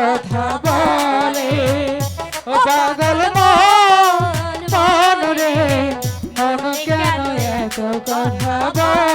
কথা বলে ও পাগল মন রে মন কেন এত কথা বলে?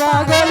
পাগল